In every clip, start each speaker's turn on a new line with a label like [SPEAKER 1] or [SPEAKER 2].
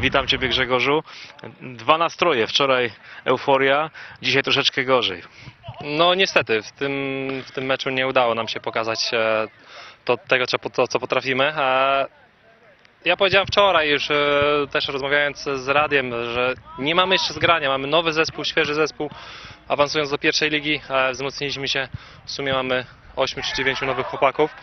[SPEAKER 1] Witam Ciebie Grzegorzu. Dwa nastroje. Wczoraj euforia, dzisiaj troszeczkę gorzej.
[SPEAKER 2] No niestety, w tym, w tym meczu nie udało nam się pokazać e, to, tego, co, to, co potrafimy. Ja powiedziałem wczoraj już, e, też rozmawiając z Radiem, że nie mamy jeszcze zgrania, mamy nowy zespół, świeży zespół. Awansując do pierwszej ligi, e, wzmocniliśmy się, w sumie mamy 8 czy 9 nowych chłopaków.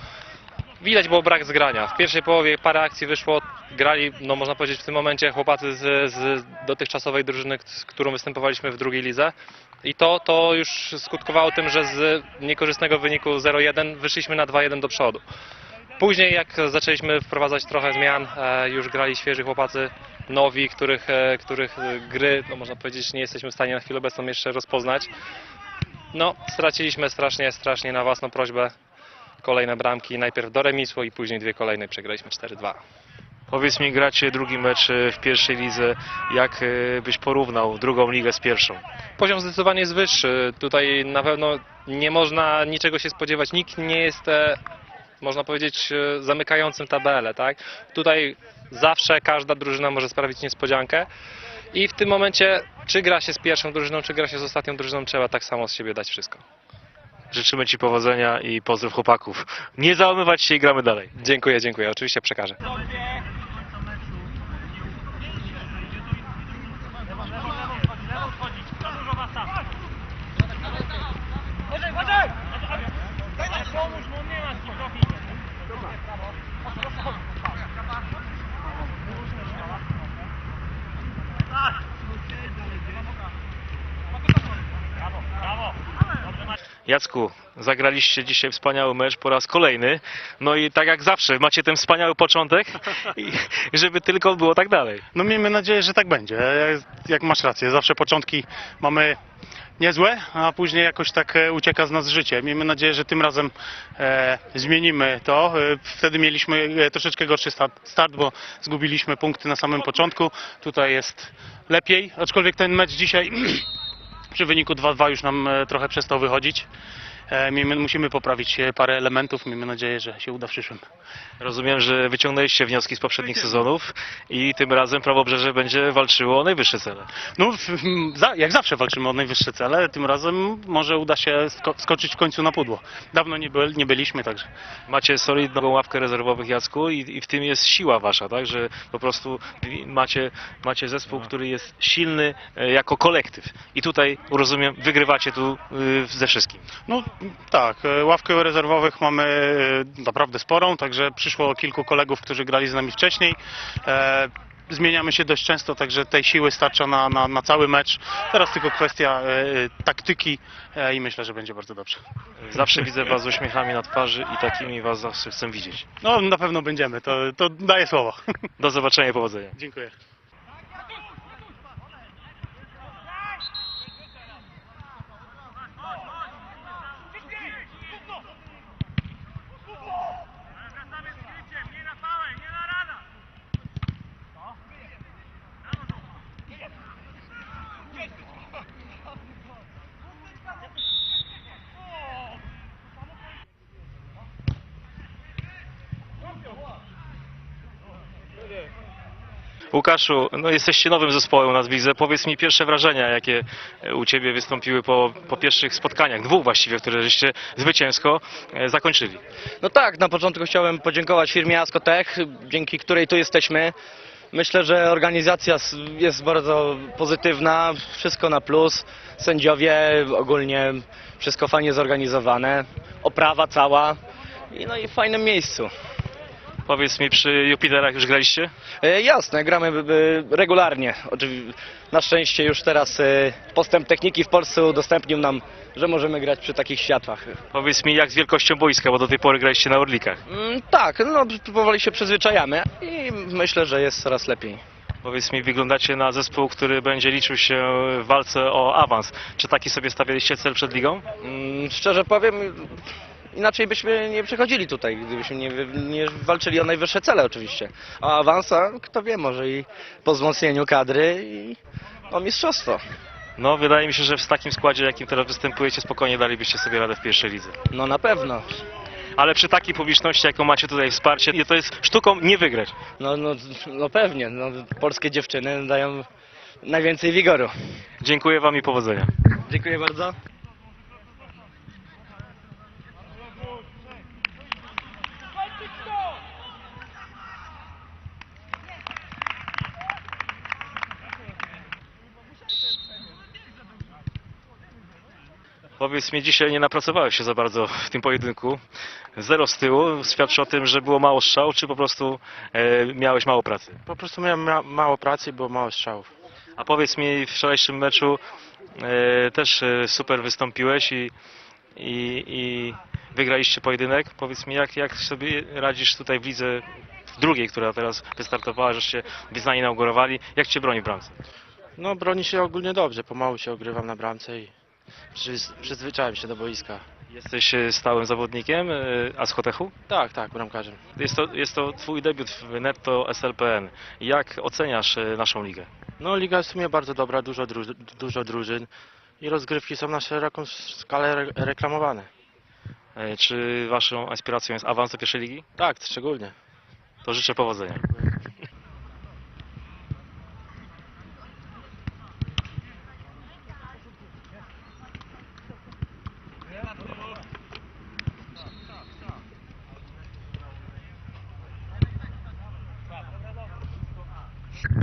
[SPEAKER 2] Widać było brak zgrania. W pierwszej połowie parę akcji wyszło, grali, no można powiedzieć w tym momencie chłopacy z, z dotychczasowej drużyny, z którą występowaliśmy w drugiej lidze. I to, to już skutkowało tym, że z niekorzystnego wyniku 0-1 wyszliśmy na 2-1 do przodu. Później jak zaczęliśmy wprowadzać trochę zmian, e, już grali świeży chłopacy, nowi, których, e, których gry, no można powiedzieć, nie jesteśmy w stanie na chwilę obecną jeszcze rozpoznać. No, straciliśmy strasznie, strasznie na własną prośbę kolejne bramki, najpierw do remisu i później dwie kolejne przegraliśmy 4-2.
[SPEAKER 1] Powiedz mi, gracie drugi mecz e, w pierwszej lidze. Jak e, byś porównał drugą ligę z pierwszą?
[SPEAKER 2] Poziom zdecydowanie jest wyższy. Tutaj na pewno nie można niczego się spodziewać. Nikt nie jest, e, można powiedzieć, zamykającym tabelę. Tak? Tutaj zawsze każda drużyna może sprawić niespodziankę. I w tym momencie, czy gra się z pierwszą drużyną, czy gra się z ostatnią drużyną, trzeba tak samo z siebie dać wszystko.
[SPEAKER 1] Życzymy Ci powodzenia i pozdrów chłopaków. Nie załamywać się i gramy dalej.
[SPEAKER 2] Dziękuję, dziękuję. Oczywiście przekażę.
[SPEAKER 1] Jacku, zagraliście dzisiaj wspaniały mecz po raz kolejny. No i tak jak zawsze, macie ten wspaniały początek i żeby tylko było tak dalej.
[SPEAKER 3] No miejmy nadzieję, że tak będzie. Jak masz rację, zawsze początki mamy niezłe, a później jakoś tak e, ucieka z nas życie. Miejmy nadzieję, że tym razem e, zmienimy to. E, wtedy mieliśmy e, troszeczkę gorszy start, start, bo zgubiliśmy punkty na samym początku. Tutaj jest lepiej, aczkolwiek ten mecz dzisiaj przy wyniku 2-2 już nam e, trochę przestał wychodzić. E, miejmy, musimy poprawić e, parę elementów. Miejmy nadzieję, że się uda w przyszłym.
[SPEAKER 1] Rozumiem, że wyciągnęliście wnioski z poprzednich sezonów i tym razem Prawobrzeże będzie walczyło o najwyższe cele.
[SPEAKER 3] No, jak zawsze walczymy o najwyższe cele, tym razem może uda się sko- skoczyć w końcu na pudło. Dawno nie, byli, nie byliśmy, także
[SPEAKER 1] Macie solidną ławkę rezerwowych, Jacku, i, i w tym jest siła wasza, tak? Że po prostu macie, macie zespół, który jest silny e, jako kolektyw. I tutaj, rozumiem, wygrywacie tu y, ze wszystkim.
[SPEAKER 3] no tak, e, ławkę rezerwowych mamy e, naprawdę sporą, także przyszło kilku kolegów, którzy grali z nami wcześniej. E, Zmieniamy się dość często, także tej siły starcza na, na, na cały mecz. Teraz tylko kwestia taktyki i myślę, że będzie bardzo dobrze.
[SPEAKER 1] Zawsze widzę was z uśmiechami na twarzy i takimi was zawsze chcę widzieć.
[SPEAKER 3] No na pewno będziemy, to, to daję słowo.
[SPEAKER 1] Do zobaczenia i powodzenia.
[SPEAKER 3] Dziękuję.
[SPEAKER 1] Łukaszu, no jesteście nowym zespołem nas. Powiedz mi pierwsze wrażenia, jakie u Ciebie wystąpiły po, po pierwszych spotkaniach, dwóch właściwie, które żeście zwycięsko e, zakończyli.
[SPEAKER 4] No tak, na początku chciałem podziękować firmie Ascotech, dzięki której tu jesteśmy. Myślę, że organizacja jest bardzo pozytywna, wszystko na plus, sędziowie ogólnie wszystko fajnie zorganizowane, oprawa cała i no i w fajnym miejscu.
[SPEAKER 1] Powiedz mi, przy Jupiterach już graliście?
[SPEAKER 4] E, jasne, gramy e, regularnie. Oczywi- Na szczęście już teraz e, postęp techniki w Polsce udostępnił nam, że możemy grać przy takich światłach.
[SPEAKER 1] Powiedz mi, jak z wielkością boiska, bo do tej pory graliście na Orlikach.
[SPEAKER 4] Mm, tak, no powoli się przyzwyczajamy i myślę, że jest coraz lepiej.
[SPEAKER 1] Powiedz mi, wyglądacie na zespół, który będzie liczył się w walce o awans. Czy taki sobie stawialiście cel przed ligą?
[SPEAKER 4] Mm, Szczerze powiem, inaczej byśmy nie przychodzili tutaj, gdybyśmy nie, nie walczyli o najwyższe cele oczywiście. A awansa, kto wie, może i po wzmocnieniu kadry i o mistrzostwo.
[SPEAKER 1] No, wydaje mi się, że w takim składzie, jakim teraz występujecie, spokojnie dalibyście sobie radę w pierwszej lidze.
[SPEAKER 4] No na pewno.
[SPEAKER 1] ale przy takiej publiczności, jaką macie tutaj wsparcie, to jest sztuką nie wygrać.
[SPEAKER 4] No, no, no pewnie, no, polskie dziewczyny dają najwięcej wigoru.
[SPEAKER 1] Dziękuję Wam i powodzenia.
[SPEAKER 4] Dziękuję bardzo.
[SPEAKER 1] Powiedz mi, dzisiaj nie napracowałeś się za bardzo w tym pojedynku. Zero z tyłu świadczy o tym, że było mało strzał, czy po prostu e, miałeś mało pracy?
[SPEAKER 5] Po prostu miałem ma- mało pracy i było mało strzałów.
[SPEAKER 1] A powiedz mi, w wczorajszym meczu e, też e, super wystąpiłeś i, i, i wygraliście pojedynek. Powiedz mi, jak, jak sobie radzisz tutaj w lidze w drugiej, która teraz wystartowała, żeście Wyznanie inaugurowali. Jak cię broni w bramce?
[SPEAKER 5] No broni się ogólnie dobrze, pomału się ogrywam na bramce i przyz- przyzwyczaiłem się do boiska.
[SPEAKER 1] Jesteś e, stałym zawodnikiem e, Aschotechu?
[SPEAKER 5] Tak, tak, bramkarzem.
[SPEAKER 1] Jest to, jest to twój debiut w Netto SLPN. Jak oceniasz e, naszą ligę?
[SPEAKER 5] No liga jest w sumie bardzo dobra, dużo, druży- dużo drużyn i rozgrywki są na szeroką skalę re reklamowane.
[SPEAKER 1] E, Czy waszą aspiracją jest awans do pierwszej ligi?
[SPEAKER 5] Tak, szczególnie.
[SPEAKER 1] To życzę powodzenia.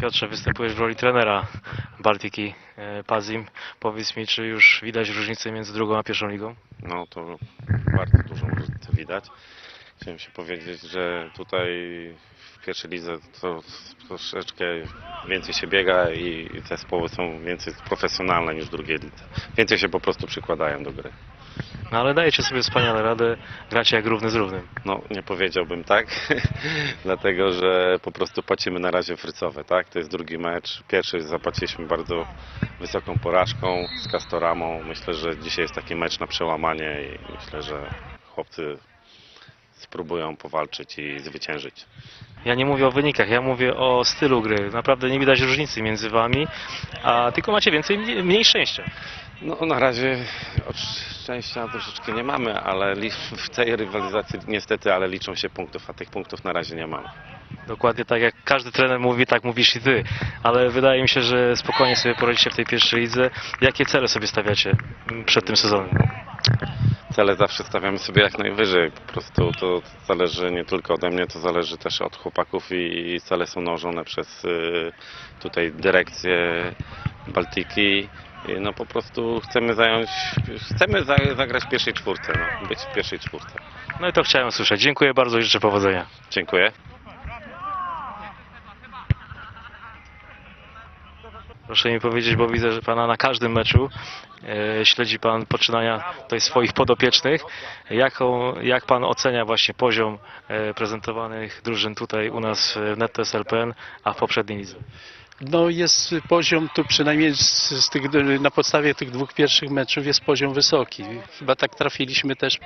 [SPEAKER 1] Piotrze, występujesz w roli trenera Baltiki e, Pazim. Powiedz mi, czy już widać różnicę między drugą a pierwszą ligą?
[SPEAKER 6] No to bardzo dużą różnicę widać. Chciałem się powiedzieć, że tutaj w pierwszej lidze to troszeczkę więcej się biega i zespoły są więcej profesjonalne niż w drugiej lidze. Więcej się po prostu przykładają do gry.
[SPEAKER 1] No ale dajecie sobie wspaniale radę, gracie jak równy z równym.
[SPEAKER 6] No nie powiedziałbym tak, dlatego że po prostu płacimy na razie frycowe, tak? To jest drugi mecz. Pierwszy zapłaciliśmy bardzo wysoką porażką z Castoramą. Myślę, że dzisiaj jest taki mecz na przełamanie i myślę, że chłopcy spróbują powalczyć i zwyciężyć.
[SPEAKER 1] Ja nie mówię o wynikach, ja mówię o stylu gry. Naprawdę nie widać różnicy między wami, a tylko macie więcej, mniej szczęścia.
[SPEAKER 6] No na razie od szczęścia troszeczkę nie mamy, ale w tej rywalizacji niestety, ale liczą się punktów, a tych punktów na razie nie mamy.
[SPEAKER 1] Dokładnie tak jak każdy trener mówi, tak mówisz i ty. Ale wydaje mi się, że spokojnie sobie poradzicie w tej pierwszej lidze. Jakie cele sobie stawiacie przed tym sezonem?
[SPEAKER 6] Cele zawsze stawiamy sobie jak najwyżej. Po prostu to zależy nie tylko ode mnie, to zależy też od chłopaków i, i cele są nałożone przez y, tutaj dyrekcję Baltiki. I no po prostu chcemy zająć, chcemy za, zagrać w pierwszej czwórce, no, być w pierwszej czwórce.
[SPEAKER 1] No i to chciałem usłyszeć. Dziękuję bardzo i życzę powodzenia.
[SPEAKER 6] Dziękuję.
[SPEAKER 1] Proszę mi powiedzieć, bo widzę, że pana na każdym meczu e, śledzi pan poczynania tutaj swoich podopiecznych. Jaką, jak pan ocenia właśnie poziom e, prezentowanych drużyn tutaj u nas w Netto SLPN, a w poprzedniej lidze?
[SPEAKER 7] No jest poziom tu przynajmniej z, z tych, na podstawie tych dwóch pierwszych meczów jest poziom wysoki. Chyba tak trafiliśmy też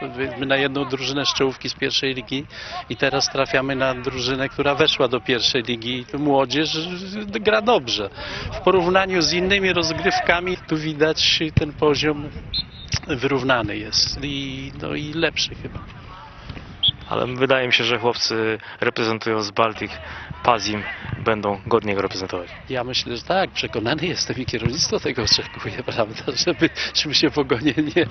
[SPEAKER 7] na jedną drużynę z czołówki z pierwszej ligi i teraz trafiamy na drużynę, która weszła do pierwszej ligi młodzież gra dobrze. W porównaniu z innymi rozgrywkami tu widać ten poziom wyrównany jest i, no, i lepszy chyba.
[SPEAKER 1] Ale wydaje mi się, że chłopcy reprezentując Baltic Pazim będą godnie go reprezentować.
[SPEAKER 7] Ja myślę, że tak, przekonany jestem i kierownictwo tego oczekuje, prawda, żeby, żeby się w ogonie nie,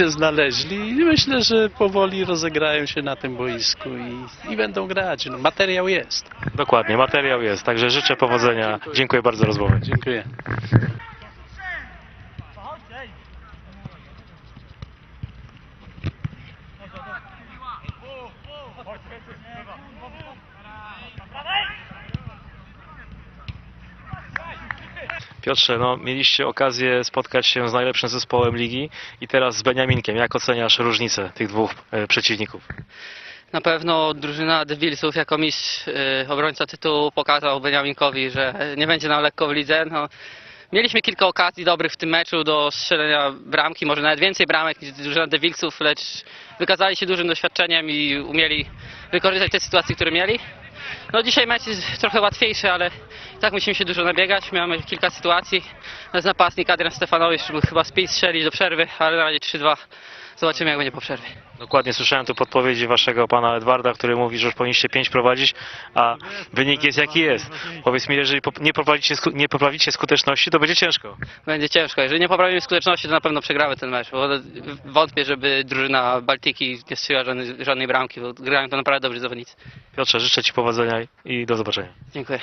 [SPEAKER 7] nie znaleźli i myślę, że powoli rozegrają się na tym boisku i, i będą grać. No, materiał jest.
[SPEAKER 1] Dokładnie, materiał jest, także życzę powodzenia. Dziękuję bardzo za rozmowę.
[SPEAKER 7] Dziękuję.
[SPEAKER 1] Piotrze, no, mieliście okazję spotkać się z najlepszym zespołem ligi i teraz z Beniaminkiem. Jak oceniasz różnicę tych dwóch e, przeciwników?
[SPEAKER 8] Na pewno drużyna Devilsów jako mistrz y, obrońca tytułu pokazał Beniaminkowi, że nie będzie nam lekko w lidze. No, mieliśmy kilka okazji dobrych w tym meczu do strzelenia bramki, może nawet więcej bramek niż drużyna Devilsów, lecz wykazali się dużym doświadczeniem i umieli wykorzystać te sytuacje, które mieli. No dzisiaj mecz jest trochę łatwiejszy, ale tak musimy się dużo nabiegać. Miałem kilka sytuacji. Nasz napastnik Adrian Stefanowicz chyba z pięć strzelić do przerwy, ale na razie 3-2 zobaczymy jak będzie po przerwie.
[SPEAKER 1] Dokładnie słyszałem tu podpowiedzi waszego pana Edwarda, który mówi, że już powinniście 5 prowadzić, a wynik jest jaki jest. Powiedz mi, jeżeli nie, sku- nie poprawicie skuteczności, to będzie ciężko.
[SPEAKER 8] Będzie ciężko. Jeżeli nie poprawimy skuteczności, to na pewno przegramy ten mecz, bo wątpię, żeby drużyna Baltiki nie strzeliła żadnej, żadnej bramki, bo grają to naprawdę dobrzy zawodnicy.
[SPEAKER 1] Piotrze, życzę ci powodzenia i do zobaczenia.
[SPEAKER 8] Dziękuję.